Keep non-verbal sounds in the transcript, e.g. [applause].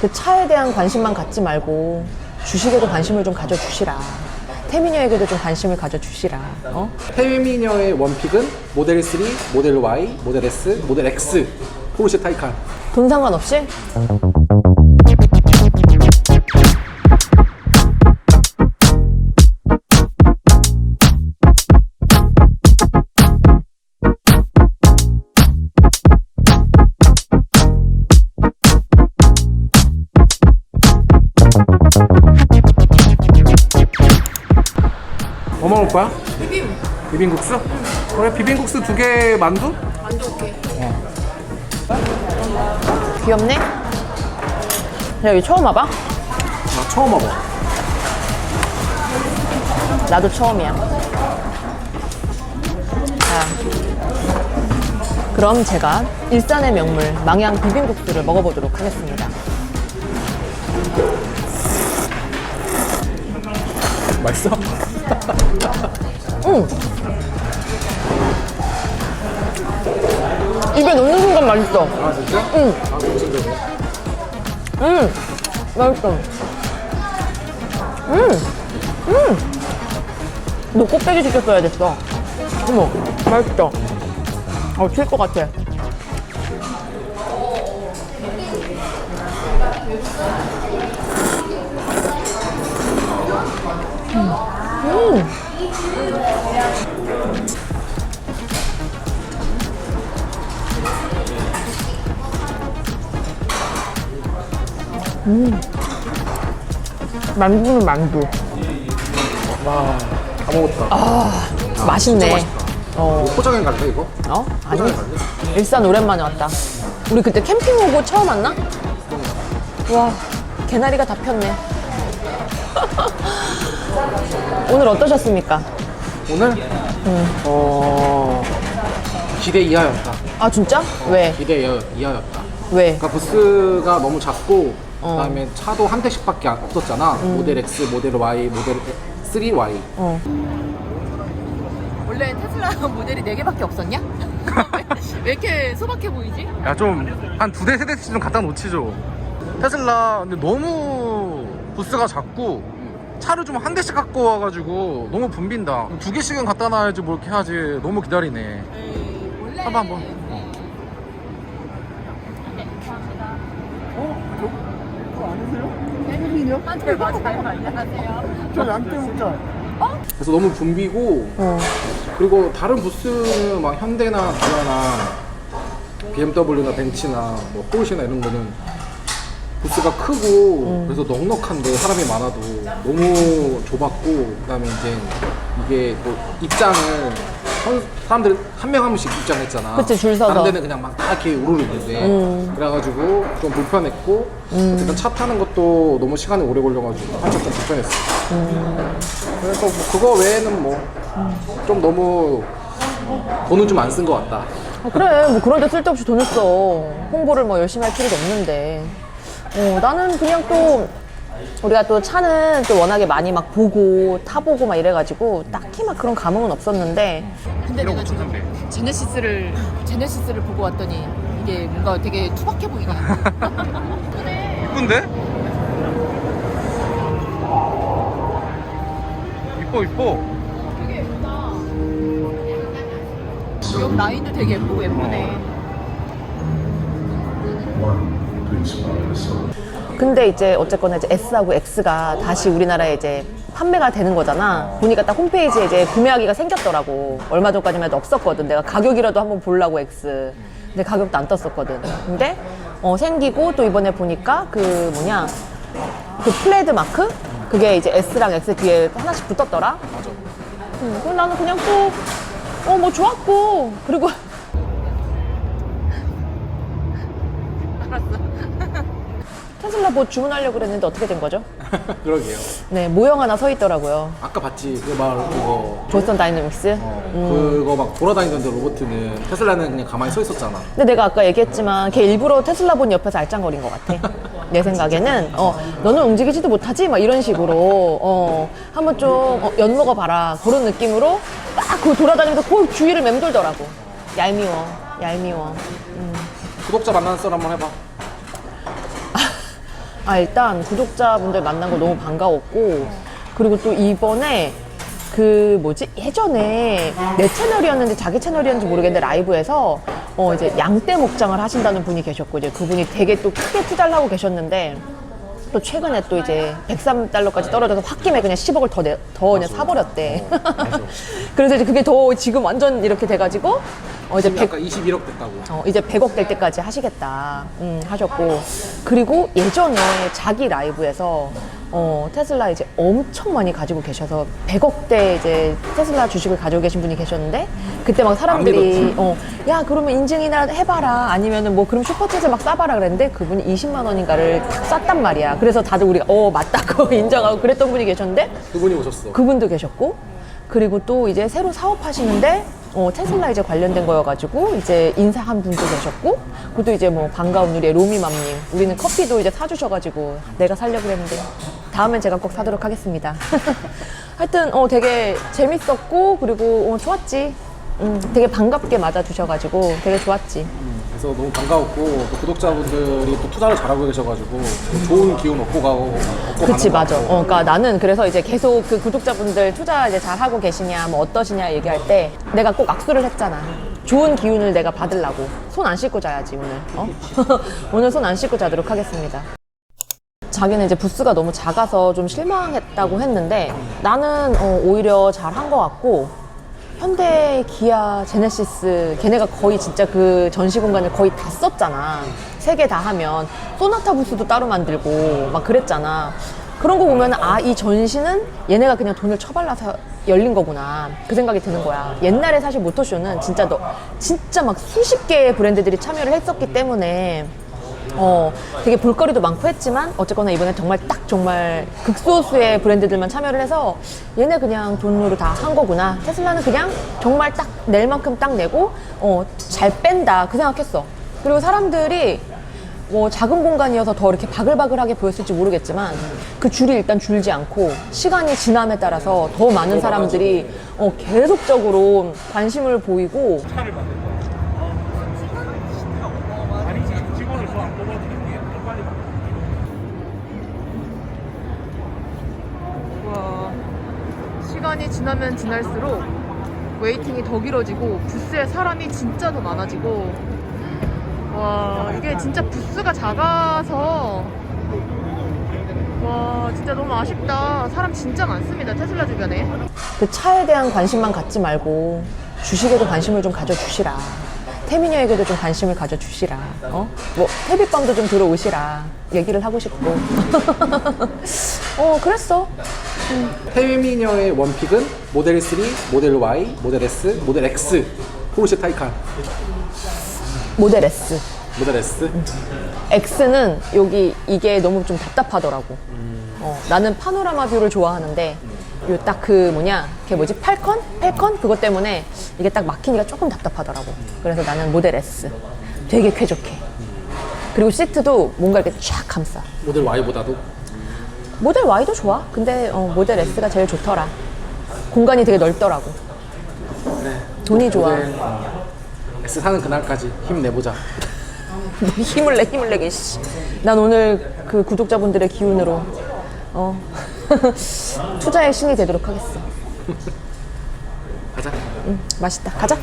그 차에 대한 관심만 갖지 말고 주식에도 관심을 좀 가져주시라. 태민이에게도 좀 관심을 가져주시라. 어? 페미니어의 원픽은 모델 3, 모델 Y, 모델 S, 모델 X, 포르쉐 타이칸. 돈 상관없이? 먹을 거야? 비빔. 비빔국수? 그래 비빔국수 두 개 만두? 귀엽네? 야, 여기 처음 와봐? 나 처음 와봐. 나도 처음이야. 자, 그럼 제가 일산의 명물 망양 비빔국수를 먹어보도록 하겠습니다. 맛있어? 입에 넣는 순간 맛있어. 아 진짜? 응. 아 진짜. 음, 맛있어. 음, 음. 너 꼭대기 시켰어야 됐어. 어머, 맛있어. 어, 튈것 같아. 만두는 만두. 와, 다 먹었다. 아, 맛있네. 맛있다. 어, 포장해 갈래 이거? 어? 아니, 포장해 갈래? 일산 오랜만에 왔다. 우리 그때 캠핑 오고 처음 왔나? 와, 개나리가 다 폈네. [laughs] 오늘 어떠셨습니까? 오늘? 어 기대 이하였다. 아, 진짜? 왜? 기대 이하- 이하였다. 왜? 그러니까 부스가 너무 작고 어. 그다음에 차도 한 대씩밖에 안- 없었잖아. 음. 모델 X, 모델 Y, 모델 3Y. 어. 원래 테슬라 [laughs] 모델이 4개밖에 없었냐? [laughs] 왜 이렇게 소박해 보이지? 야 좀 한 두 대 세 대씩 좀 갖다 놓치죠 테슬라 근데 너무 부스가 작고 차를 좀한 대씩 갖고 와가지고 너무 붐빈다. 두 개씩은 갖다 놔야지 뭐 이렇게 해야지 너무 기다리네. 원래 한번 한번. 네, 맞아요. 안녕하세요. [laughs] 그래서 너무 붐비고 어. 그리고 다른 부스는 막 현대나 기아나 BMW나 벤츠나 뭐 포르쉐나 이런 거는 부스가 크고 그래서 넉넉한데 사람이 많아도 너무 좁았고 그다음에 이제 이게 또 입장을 선- 사람들 한 명 한 명씩 입장했잖아. 그치, 줄 서서. 다른 데는 그냥 막 다 이렇게 우르르 있는데 그래가지고 좀 불편했고 어쨌든 차 타는 것도 너무 시간이 오래 걸려가지고 한참 좀 불편했어. 그래서 뭐 그거 외에는 뭐 좀 너무 돈은 좀 안 쓴 것 같다. 아, 그래, 뭐 그런데 쓸데없이 돈을 써. 홍보를 뭐 열심히 할 필요도 없는데. 어, 나는 그냥 또 우리가 또 차는 또 워낙에 많이 막 보고 타보고 막 이래가지고 딱히 막 그런 감흥은 없었는데. 근데 내가 지금 제네시스를 제네시스를 보고 왔더니 이게 뭔가 되게 투박해 보이네. [laughs] 이쁜데? 이뻐 이뻐 되게 예쁘다. 옆 라인도 되게 예쁘고 예쁘네. 근데 이제 어쨌거나 이제 S하고 X가 다시 우리나라에 이제 판매가 되는 거잖아. 보니까 딱 홈페이지에 이제 구매하기가 생겼더라고. 얼마 전까지만 해도 없었거든. 내가 가격이라도 한번 보려고 X. 근데 가격도 안 떴었거든. 근데 어, 생기고 또 이번에 보니까 그 뭐냐 그 플레드 마크 그게 이제 S랑 X 뒤에 하나씩 붙었더라. 맞아. 음, 그럼 나는 그냥 또, 어, 뭐 좋았고. 그리고. 알았어. [laughs] 테슬라 뭐 주문하려고 그랬는데 어떻게 된 거죠? [laughs] 그러게요. 네, 모형 하나 서 있더라고요. 아까 봤지 그말 그거 보스턴 다이내믹스. 어, 그거 막 돌아다니던데 로봇은 테슬라는 그냥 가만히 서 있었잖아. 근데 내가 아까 얘기했지만 걔 일부러 테슬라 본 옆에서 알짱거린 것 같아. [laughs] 내 생각에는 어 너는 움직이지도 못하지 막 이런 식으로 어 한번 좀 어, 엿먹어 봐라 그런 느낌으로 딱 그 돌아다니면서 그 주위를 맴돌더라고. 얄미워, 얄미워. 구독자 만나는 썰 한번 해봐. 아 일단 구독자분들 만난 거 너무 반가웠고 그리고 또 이번에 그 뭐지? 예전에 내 채널이었는지 자기 채널이었는지 모르겠는데 라이브에서 어 이제 양떼 목장을 하신다는 분이 계셨고 이제 그분이 되게 또 크게 투자를 하고 계셨는데 또 최근에 또 이제 103달러까지 떨어져서 홧김에 그냥 10억을 더, 내, 더 그냥 사버렸대. [laughs] 그래서 이제 그게 더 지금 완전 이렇게 돼가지고 어 이제 100, 아까 21억 됐다고. 어, 이제 100억 될 때까지 하시겠다 음, 하셨고 그리고 예전에 자기 라이브에서 어, 테슬라 이제 엄청 많이 가지고 계셔서 100억대 이제 테슬라 주식을 가지고 계신 분이 계셨는데 그때 막 사람들이. 어, 야 그러면 인증이나 해봐라 아니면은 뭐 그럼 슈퍼챗을 막 싸봐라 그랬는데 그분이 20만 원인가를 탁 쌌단 말이야 그래서 다들 우리가 어 맞다고 [laughs] 인정하고 그랬던 분이 계셨는데 그분이 오셨어. 그분도 계셨고 그리고 또 이제 새로 사업하시는데 어, 테슬라 이제 관련된 거여가지고 이제 인사한 분도 계셨고 그것도 이제 뭐 반가운 우리의 로미맘님 우리는 커피도 이제 사주셔가지고 내가 살려고 그랬는데 다음엔 제가 꼭 사도록 하겠습니다. [laughs] 하여튼 어 되게 재밌었고 그리고 어, 좋았지 음, 되게 반갑게 맞아주셔가지고 되게 좋았지 그래서 너무 반가웠고 또 구독자분들이 또 투자를 잘하고 계셔가지고 또 좋은 기운 얻고 가고 얻고 그치 가는 맞아. 어, 그러니까 나는 그래서 이제 계속 그 구독자분들 투자 이제 잘 하고 계시냐, 뭐 어떠시냐 얘기할 때 내가 꼭 악수를 했잖아. 좋은 기운을 내가 받으려고 손 안 씻고 자야지 오늘. 어? [laughs] 오늘 손 안 씻고 자도록 하겠습니다. 자기는 이제 부스가 너무 작아서 좀 실망했다고 했는데 나는 어, 오히려 잘 한 것 같고 현대, 기아, 제네시스 걔네가 거의 진짜 그 전시 공간을 거의 다 썼잖아. 세 개 다 하면 소나타 부스도 따로 만들고 막 그랬잖아. 그런 거 보면 아 이 전시는 얘네가 그냥 돈을 처발라서 열린 거구나 그 생각이 드는 거야. 옛날에 사실 모터쇼는 진짜 너 진짜 막 수십 개의 브랜드들이 참여를 했었기 때문에 어, 되게 볼거리도 많고 했지만 어쨌거나 이번에 정말 딱 정말 극소수의 브랜드들만 참여를 해서 얘네 그냥 돈으로 다 한 거구나. 테슬라는 그냥 정말 딱 낼 만큼 딱 내고 어, 잘 뺀다 그 생각했어. 그리고 사람들이 뭐 작은 공간이어서 더 이렇게 바글바글하게 보였을지 모르겠지만 그 줄이 일단 줄지 않고 시간이 지남에 따라서 더 많은 사람들이 어, 계속적으로 관심을 보이고 와, 시간이 지나면 지날수록 웨이팅이 더 길어지고 부스에 사람이 진짜 더 많아지고 와 이게 진짜 부스가 작아서 와 진짜 너무 아쉽다. 사람 진짜 많습니다 테슬라 주변에. 그 차에 대한 관심만 갖지 말고 주식에도 관심을 좀 가져주시라. 태민이에게도 좀 관심을 가져주시라. 어? 뭐 태비빵도 좀 들어오시라. 얘기를 하고 싶고. [laughs] 어 그랬어 페미녀의 원픽은 모델 3, 모델 Y, 모델 S, 모델 X, 포르쉐 타이칸, 모델 S 모델 S. X는 여기 이게 너무 좀 답답하더라고. 어, 나는 파노라마 뷰를 좋아하는데 요 딱 그 뭐냐 그게 뭐지 팔컨? 팔컨? 그것 때문에 이게 딱 막히니까 조금 답답하더라고. 그래서 나는 모델 S 되게 쾌적해. 그리고 시트도 뭔가 이렇게 쫙 감싸. 모델 Y보다도 모델 Y도 좋아. 근데 어, 모델 S가 제일 좋더라. 공간이 되게 넓더라고. 돈이 좋아. 모델 어, S 사는 그날까지 힘 내보자. [laughs] 힘을 내 힘을 내게 씨. 난 오늘 그 구독자분들의 기운으로 어 [laughs] 투자의 신이 되도록 하겠어. 가자. 응, 맛있다. 가자.